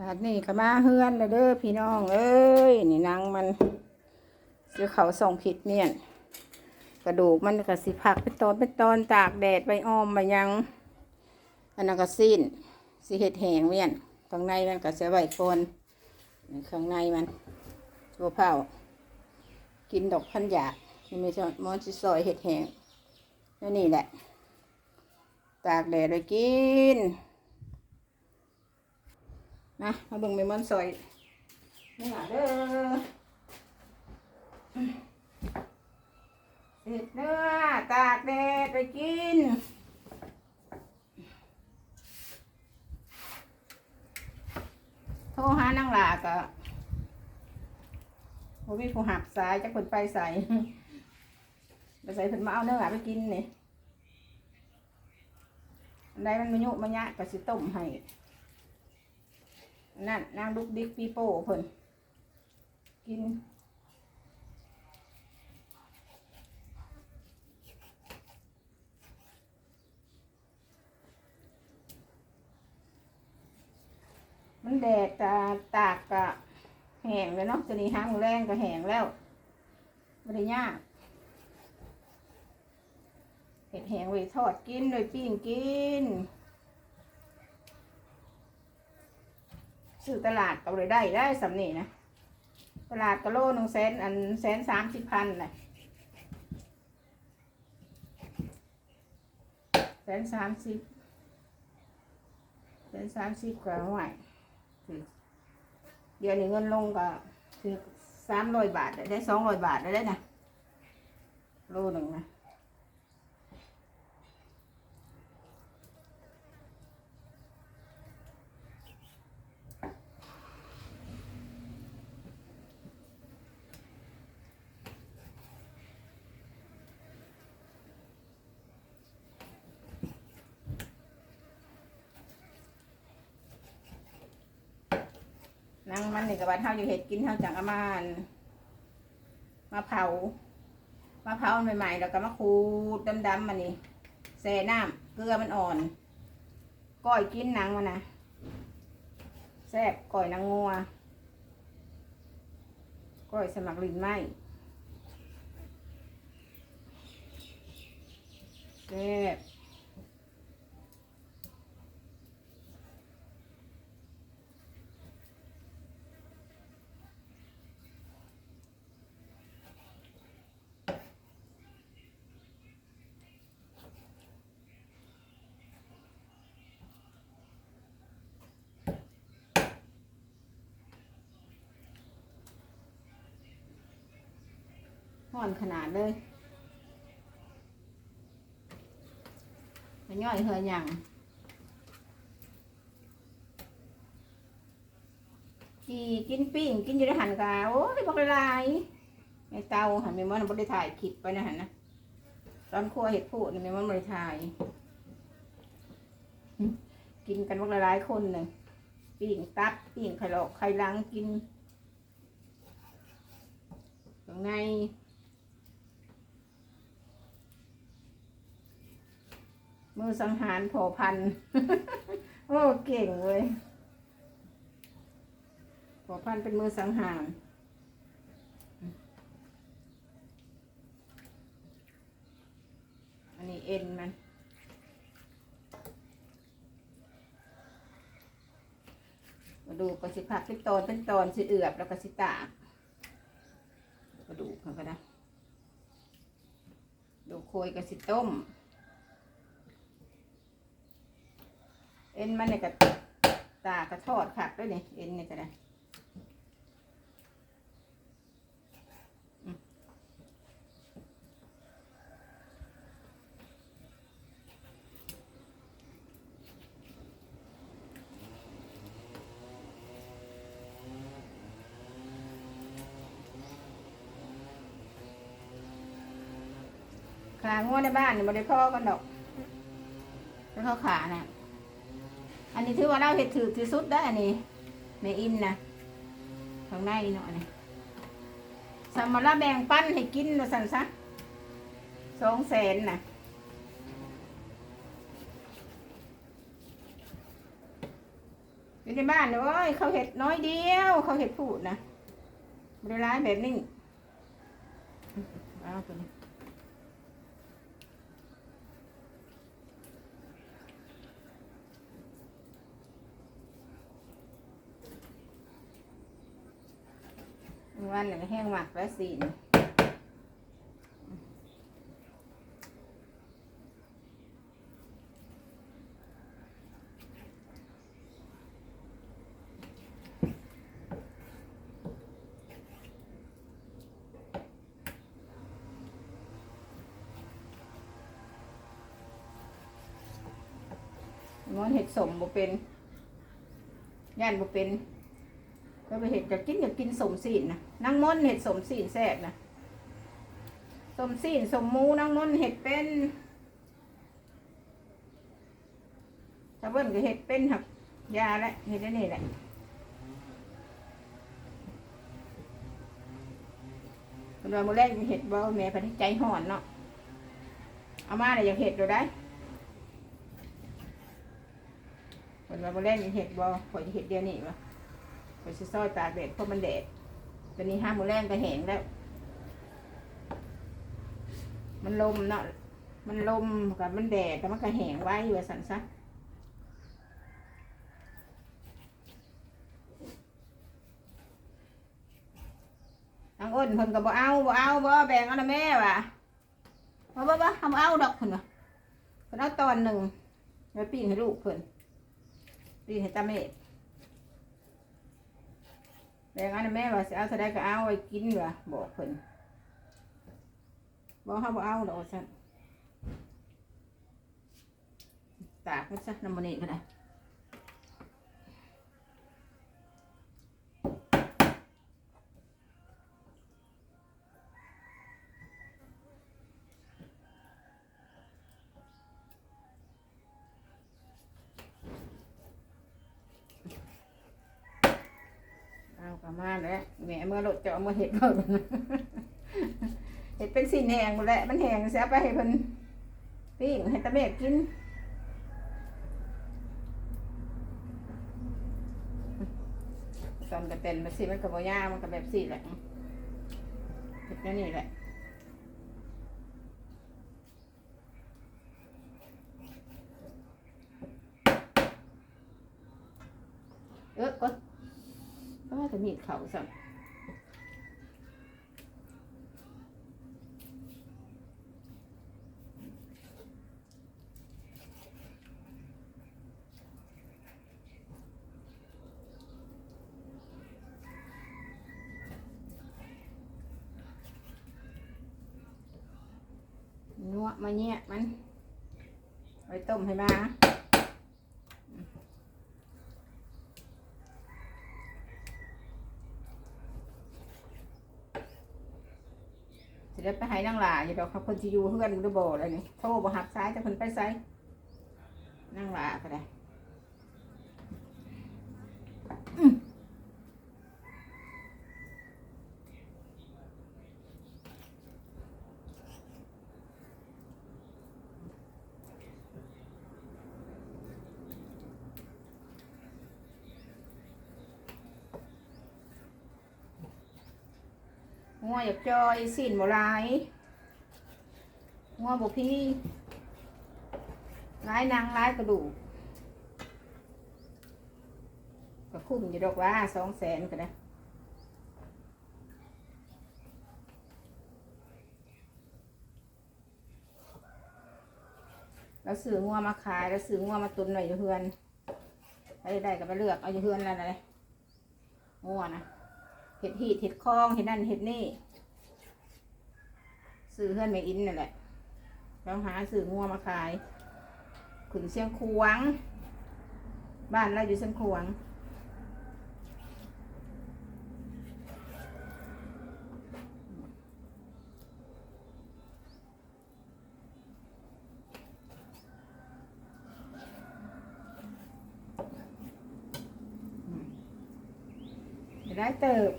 บาดนี้ก็มาเฮือนแล้วเด้อพี่น้อง เอ้ย นี่นางมันซื้อเขาส่งผิดเมียกระดูกมันก็สิผักเป็นตอนเป็นตอนตากแดดไปอ้อมมายัง อันนั้นก็สิ้นสิเห็ดแหงเมียนข้างในมันก็เสียไว้ก่อนนี่ข้างในมันตัวเผากินดอกพันหยากนี่ไม่ใช่มอนสิซอยเห็ดแหงนั่นนี่แหละ ตากแดดไปกิน นะมาเบิ่งเมมอนซอยนี่ล่ะเด้อเสร็จเนื้อตากแดดไปกินโทรหานางหลากะโอ้มีผู้หักสายจะคนไปใส่ไปใส่เพิ่นมาเอาเนื้อไปกินนี่อันใดมันมายุมายะก็สิต้มให้ นั่นนางดุกดิกปีโป้เพิ่นกินมันแดดตาตากกะแห้งเลยเนาะจะนี้ห้างแรงก็แห้งแล้วไม่ได้ยากเห็ดแห้งไว้ทอดกินเลยปิ้งกิน ซื้อตลาดก็เลยได้ได้สำนีนะ ตลาดกะโลหนึ่งแสนอันแสนสามสิบพันเลยแสนสามสิบแสนสามสิบก็ห่วยถือเดี๋ยวนี้เงินลงก็คือสามร้อยบาทได้สองร้อยบาทได้ได้นะโลหนึ่งนะ นางมันนี่กับบ้านเฮาอยู่เห็ดกินเฮาจังอามานมาเผามาเผามันใหม่ๆแล้วก็มาขูดดำๆมันนี่แช่น้ำเกลือมันอ่อนก้อยกินหนังมันนะแซ่บก้อยนางงัวก้อยสมักลิ้นไหมแซ่บ ห่อนขนาดเลยมันย่อยเฮยหยังกี่กินปิ้งกินอยู่ในหันกาโอ้ยบอกละลายในเตาหันไม่มันบริถ่ายคลิปไปนะหันนะตอนครัวเห็ดพูดนี่ไม่มันบริถ่าย กินกันบอกละลายคนหนึ่งปิ้งตับปิ้งไข่หลอกไข่ลังกินข้างใน มือสังหารโผพันโอ้ เก่งเลยโผพันเป็นมือสังหารอันนี้เอ็นมันมาดูกระสิผักเป็นตอนเป็นตอนสิเอือบแล้วก็สิตากกระดูกมันก็ได้ดูโคยกระสิต้ม เอ็นมันเนี่ยก็ตากระทอดขัดด้วยนี่เอ็นเนี่ยก็ได้อืมขาง่วในบ้านนี่บ่ได้พ่อกันดอกแล้วเขาขาน่ะ อันนี้ถือว่าเราเห็ดถือที่สุดได้อันนี้ในอินนะข้างในเนาะนี่สมมาละแบ่งปั้นให้กินนะสันซะสองแสนนะอยู่ในบ้านเนอะเว้ยเขาเห็ดน้อยเดียว เขาเห็ดพูดนะบริร้ายแบบนี้เอาตัวนี้ วันหนึ่งแห้งหมักแล้วสีนมันเห็ดสมบ่เป็นย่านบ่เป็น ก็ไปเห็ดจะกินอยากกินสมสีนนะนังม้นเห็ดสมสีนแซ่บนะสมสีนสมมูนังม้นเห็ดเป็นถ้าเบิ้นก็เห็ดเป็นหักยาและเห็ดนนี่แหละคนว่าโมอแรกมีเห็ดบ่แม่พันธุ์ใจห่อนเนาะเอามาเลยอยากเห็ดเราได้คนว่าโมอแรกมีเห็ดบ่ข่อยเห็ดเดียวนี่วะ ไปซิซอยตากแดดเพราะมันแดดตอนนี้ห้ามมือแรงก็แห้งแล้ว มันลมเนาะมันลมกับมันแดดแต่มันก็แห้งไว้อยู่สันซะทางอ้นเพิ่นก็บ่เอาบ่เอาบ่แบ่งเอานะแม่ว่ะบ่บ่บ่ทำเอาดอกเพิ่นว่ะเพิ่นเอาตอนหนึ่งแล้วปิ้งให้ลูกเพิ่นปิ้งให้ตาเมฆ แต่งอันนั้นแม่ว่าสิเอาเท่าใดก็เอาไว้กินว่ะบอกเพิ่นบอกเขาบอกเอาดอกฉันตากมันซะน้ำมันนี่ก็ได้ มาแล้วแม่เมื่อรถจะเอามาเห็ดเพิ่นเห็ดเป็นสีแหงหมดแหละมันแหงเสียไปให้เพิ่นปิ้งให้ตาเมกกินตอนกระเต็นมาสิมันกับบย่ามันกับแบบสีแหละเห็ดแนั่นนี่แหละ เออก็ก็จะมีด เขาสั่งนัวมาเนี่ยมันไว้ต้มให้มาสิ ได้ไปให้นั่งหลาอยู่ดอกครับคนที่อยู่เพื่อนหรือบ่อะไรนี่โทรบ่หักซ้ายจะคนไปซ้ายนั่งหลาก็ได้ งัวอยากจอยสินบ่หลายงัวบ่พี่หลายนางหลายกระดูกก็คุ้มอยู่ดอกว่าสองแสนก็ได้แล้วซื้องัวมาขายแล้วซื้องัวมาตุนหน่อยอยู่เฮือนไปได้ก็ไปเลือกเอาอยู่เฮือนแล้วนะเลยงัวนะ เห็ดหีดเห็ดคลองเห็ดนั่นเห็ดนี่ซื้อเพื่อนแม่อินนั่นแหละแล้วหาซื้องัวมาขายขุนเชียงควงบ้านเราอยู่เชียงควงได้เติบ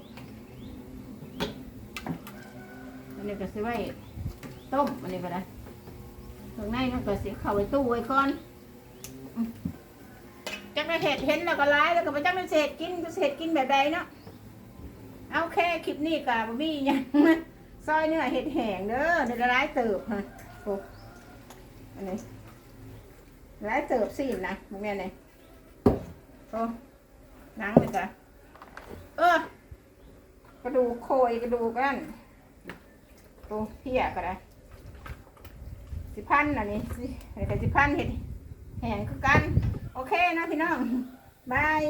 อั นนี้ก็สิไว้ต้มอันนี้ก็ได้ข้างในมันก็สิเข้าไปตู้ไว้ก่อนจักไม่เห็ดเห็นแล้วก็ร้ายแล้วก็ไปจักไม่เศษกินก็เศษกินแบบใดเนาะเอาแค่คลิปนี้กับมี่ยังซอยเนื้อเห็ดแห้งเด้อเดี๋ยวร้ายเติบฮะโอ้อันนี้ร้ายเติบสินะมึงแม่เนี่ยโอ้หนังเลยจ้ะเออกระดูกโคยกระดูกกัน ตูเพี้ยก็ได้สิพันอันนี้สิแต่สิพันเห็ดแหงคือกัน โอเคนะพี่น้องบาย